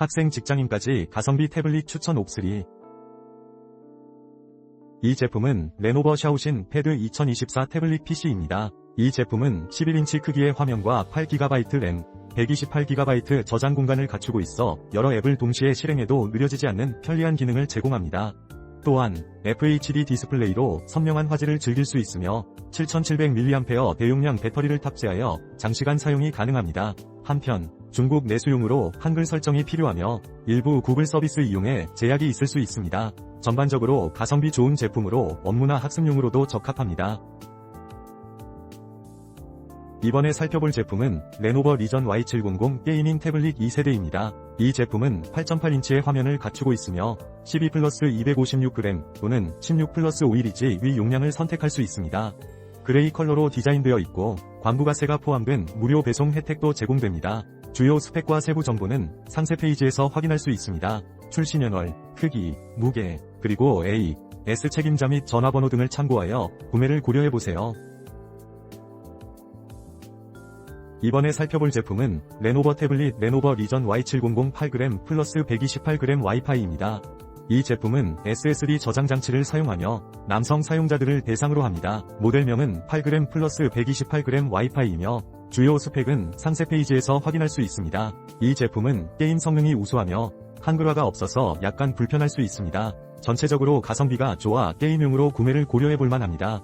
학생 직장인까지 가성비 태블릿 추천 옵3. 이 제품은 레노버 샤오신 패드 2024 태블릿 PC입니다. 이 제품은 11인치 크기의 화면과 8GB 램, 128GB 저장 공간을 갖추고 있어 여러 앱을 동시에 실행해도 느려지지 않는 편리한 기능을 제공합니다. 또한 FHD 디스플레이로 선명한 화질을 즐길 수 있으며 7700mAh 대용량 배터리를 탑재하여 장시간 사용이 가능합니다. 한편 중국 내수용으로 한글 설정이 필요하며 일부 구글 서비스 이용에 제약이 있을 수 있습니다. 전반적으로 가성비 좋은 제품으로 업무나 학습용으로도 적합합니다. 이번에 살펴볼 제품은 레노버 리전 Y700 게이밍 태블릿 2세대입니다. 이 제품은 8.8인치의 화면을 갖추고 있으며 12 플러스 256g 또는 16 플러스 512G 위 용량을 선택할 수 있습니다. 그레이 컬러로 디자인되어 있고 광부가세가 포함된 무료 배송 혜택도 제공됩니다. 주요 스펙과 세부 정보는 상세 페이지에서 확인할 수 있습니다. 출시년월, 크기, 무게, 그리고 A, S 책임자 및 전화번호 등을 참고하여 구매를 고려해보세요. 이번에 살펴볼 제품은 레노버 태블릿 레노버 리전 Y700 8g 플러스 128g 와이파이입니다. 이 제품은 SSD 저장 장치를 사용하며 남성 사용자들을 대상으로 합니다. 모델명은 8g 플러스 128g 와이파이이며 주요 스펙은 상세 페이지에서 확인할 수 있습니다. 이 제품은 게임 성능이 우수하며 한글화가 없어서 약간 불편할 수 있습니다. 전체적으로 가성비가 좋아 게임용으로 구매를 고려해볼 만합니다.